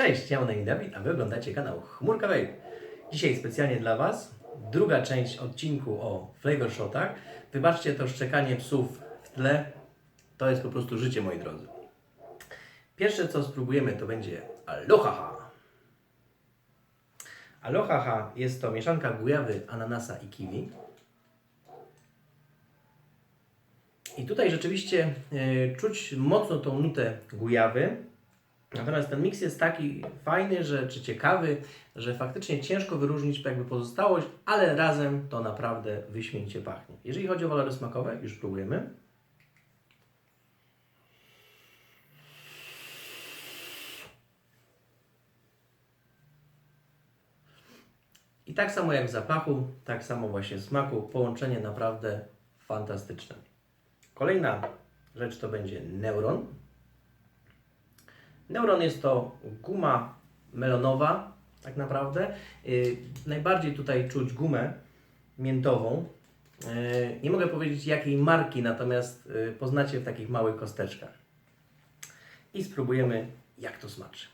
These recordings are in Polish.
Cześć, ja imię Dawid, a Wy oglądacie kanał Chmurka Vape. Dzisiaj specjalnie dla Was druga część odcinku o flavor shotach. Wybaczcie to szczekanie psów w tle. To jest po prostu życie, moi drodzy. Pierwsze co spróbujemy to będzie Aloha. Aloha jest to mieszanka gujawy, ananasa i kiwi. I tutaj rzeczywiście e, czuć mocno tą nutę gujawy. Natomiast ten miks jest taki fajny, że, czy ciekawy, że faktycznie ciężko wyróżnić jakby pozostałość, ale razem to naprawdę wyśmienicie pachnie. Jeżeli chodzi o walory smakowe, już próbujemy. I tak samo jak w zapachu, tak samo właśnie w smaku, połączenie naprawdę fantastyczne. Kolejna rzecz to będzie neuron. Neuron jest to guma melonowa, tak naprawdę. Yy, najbardziej tutaj czuć gumę miętową. Yy, nie mogę powiedzieć jakiej marki, natomiast yy, poznacie w takich małych kosteczkach. I spróbujemy, jak to smaczy.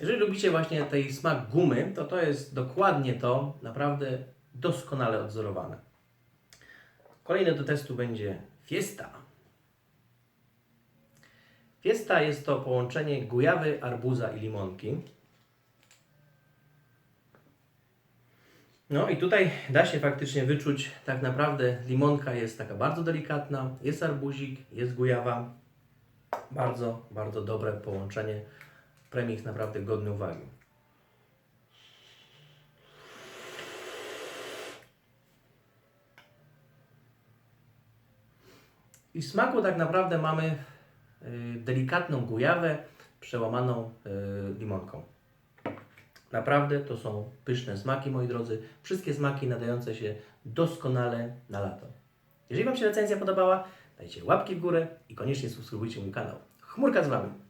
Jeżeli lubicie właśnie tej smak gumy, to to jest dokładnie to, naprawdę doskonale odzorowane. Kolejny do testu będzie Fiesta. Fiesta jest to połączenie gujawy, arbuza i limonki. No i tutaj da się faktycznie wyczuć, tak naprawdę limonka jest taka bardzo delikatna, jest arbuzik, jest gujawa. Bardzo, bardzo dobre połączenie. Premix naprawdę godny uwagi. I smaku tak naprawdę mamy y, delikatną gujawę przełamaną y, limonką. Naprawdę to są pyszne smaki, moi drodzy. Wszystkie smaki nadające się doskonale na lato. Jeżeli Wam się recenzja podobała, dajcie łapki w górę i koniecznie subskrybujcie mój kanał. Chmurka z Wami.